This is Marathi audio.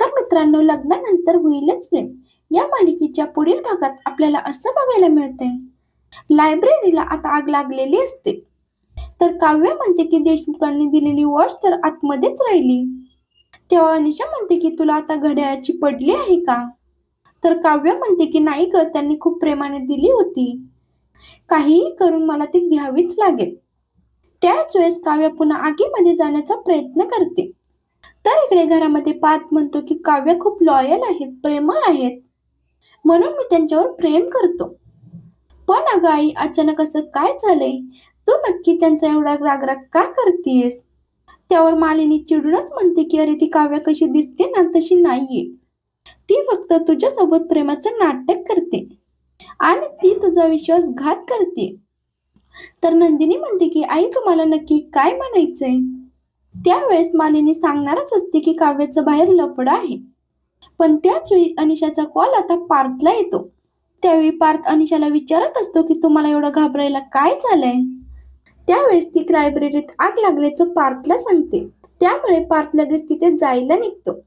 नमस्कार मित्रांनो लग्नानंतर होईलच प्रेम. या मालिकेच्या पुढील भागात आपल्याला असं बघायला मिळतंय. लायब्ररीला आता आग लागलेली असते. तर काव्य म्हणते की देशमुखांनी दिलेली वॉच तर आतमध्येच राहिली. तेव्हा अनिशा म्हणते की तुला आता घड्याळाची पडली आहे का? तर काव्य म्हणते की नाही ग त्यांनी खूप प्रेमाने दिली होती. काहीही करून मला ती घ्यावीच लागेल. त्याच वेळेस काव्य पुन्हा आगीमध्ये जाण्याचा प्रयत्न करते. तर इकडे घरामध्ये पात म्हणतो की काव्य खूप लॉयल आहेत प्रेमळ आहेत. म्हणून मी त्यांच्यावर प्रेम करतो. पण अगं आई अचानक असं काय झालंय? तू नक्की त्यांचा एवढा रागराग का करतेस? त्यावर मालिनी चिडूनच म्हणते की अरे ती काव्य कशी दिसते ना तशी नाहीये. ती फक्त तुझ्यासोबत प्रेमाचं नाटक करते आणि ती तुझा विश्वासघात करते. तर नंदिनी म्हणते की आई तुम्हाला नक्की काय म्हणायचंय? त्यावेळेस मालिनी सांगणारच असते की काव्याचं बाहेर लपड आहे. पण त्याच वेळी अनिशाचा कॉल आता पार्थला येतो. त्यावेळी पार्थ अनिशाला विचारत असतो की तुम्हाला एवढं घाबरायला काय झालंय? त्यावेळेस ती लायब्ररीत आग लागल्याचं पार्थला सांगते. त्यामुळे पार्थ लगेच तिथे जायला निघतो.